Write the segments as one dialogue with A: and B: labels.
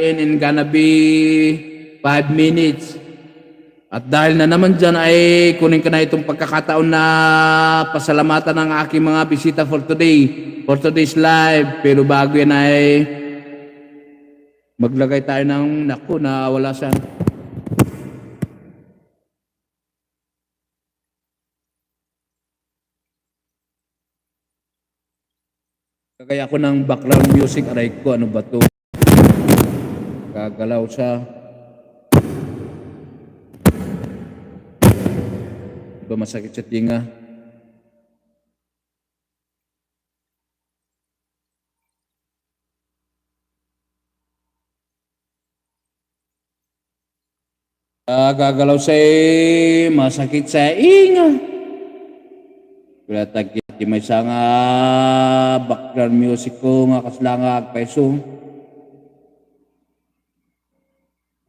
A: in and gonna be 5 minutes. At dahil na naman dyan ay kunin ko na itong pagkakataon na pasalamatan ng aking mga bisita for today, for today's live. Pero bago yan ay maglagay tayo ng, naku, na wala siya. Kagaya ko ng background music, aray ko, ano ba to? Gagalaw siya. Di ba masakit sa tinga? Ah, gagalaw sa masakit sa inga. Kaya tagit di may sa nga background music ko nga kasla nga peso.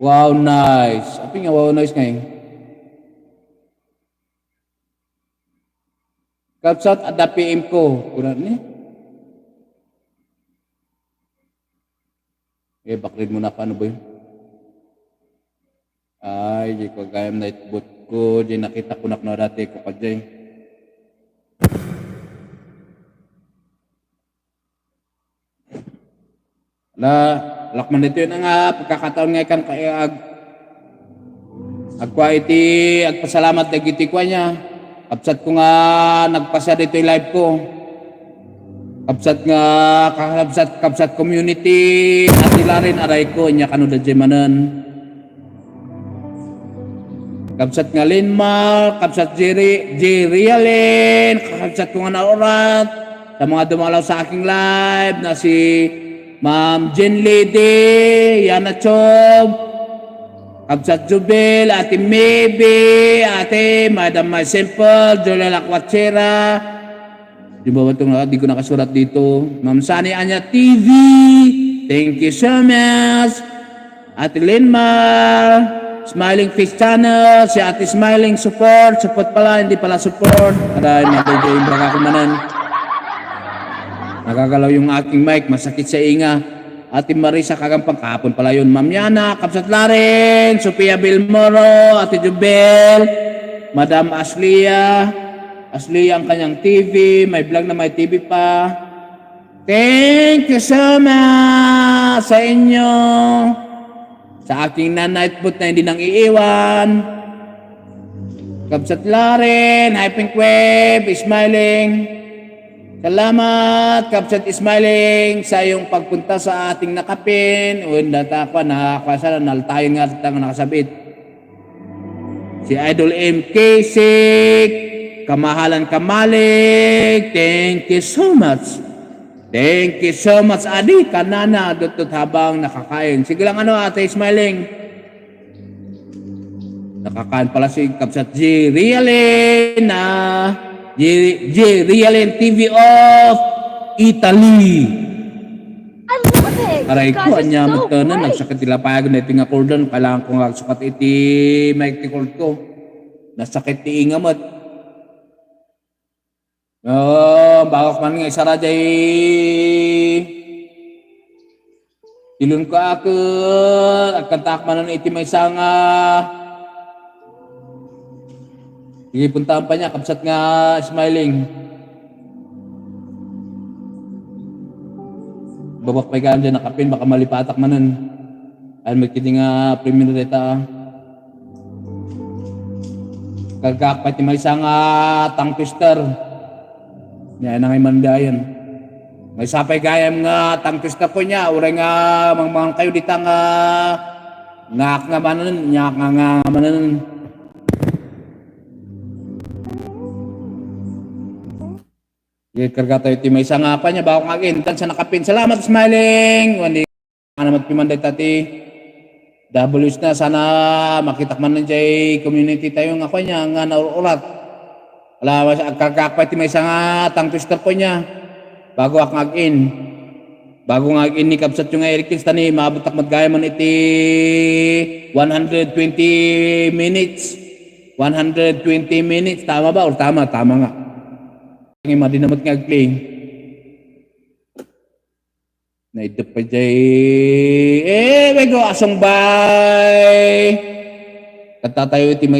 A: Wow, nice. Api nga wow, nice ngayon. Kapsat ada PM ko. Kuna ni. Eh, bakit mo na paano ba yun? Ay, di ko gayam na itbot ko. Di nakita ko na dati ko ka dyan. La, lakman dito yun nga, pagkakataon nga kan kaya ag agkwa iti, agpasalamat na giti kwa niya. Kapsat ko nga nagpasa dito yung live ko. Kapsat nga, kapsat, kapsat community, at rin aray ko, niya kano da manan. Kapsat nga Linmar, kapsat Jerry, Jerry Allen, kapsat ko nga naurat, sa mga dumalaw sa aking live na si Ma'am Jen Lady, Yana Chob, Kapsat Jubel, Ate Maybe, Ate Madam Simple, Jola Lakwachera, di ba itong di ko nakasurat dito? Ma'am Sani Anya TV, thank you so much. Ate Linmar, Smiling Face Channel, si Ate Smiling Support, support pala, hindi pala support. Para nabigay yung baka kumanan. Nagagalaw yung aking mic, masakit sa inga. Ate Marisa Kagampang, kahapon pala yun. Ma'am Yana, Kapsat Laren, Sophia Bilmoro, Ate Jubel, Madam Aslia, Aslia ang kanyang TV, may vlog na may TV pa. Thank you so much sa inyo. Sa aking na-nightboot na hindi nang iiwan. Kapsat Laren, Hyping Web, Smiling. Salamat, Kapsat Smiling, sa iyong pagpunta sa ating nakapin. O, data pa, nakakasa na, naltayon nga at nakasabit. Si Idol M. Kasik, Kamahalan Kamalik, thank you so much. Thank you so much, Adi, kanana, dutut habang nakakain. Sige lang ano, ate Smiling. Nakakain pala si Kapsat G. Rialin na G. G. Rialin TV of Italy. Aray ko, anya
B: so
A: mo na,
B: bright.
A: nagsakit nila payag na iti nga cordon, kailangan ko nga sukat iti mic cord ko. Nasakit ti inga mo. Oh, bakit man nga isara jay Ilun ko ako, at kantak man iti may isang Sige, puntahan pa niya, kapsat nga smiling. babak pa gaan dyan nakapin, baka malipatak manan. Ay magkiti nga premier data. Kagak pati may isang uh, tang twister. Yan ang imandayan. May sapay gayam nga tang twister ko niya. Uray nga mang mga kayo ditang uh, ngak nga manan, nyak nga nga manan. Karga tayo ti may sanga pa niya bako ngagin tan sa nakapin. Salamat smiling. Wandi ka naman pimanday tati. W's na sana makita man jay community tayo nga kanya nga naurat. Wala mas agkakakpa ti may sanga tang twister ko niya. Bago ak ngagin. Bago ngagin ni kapsat yung Eric Kins tani maabot ak magaya man iti 120 minutes. 120 minutes tama ba or tama tama nga. Din naman nga agling. Na ito pa jay. Eh, ko asong bay. Katatayo iti may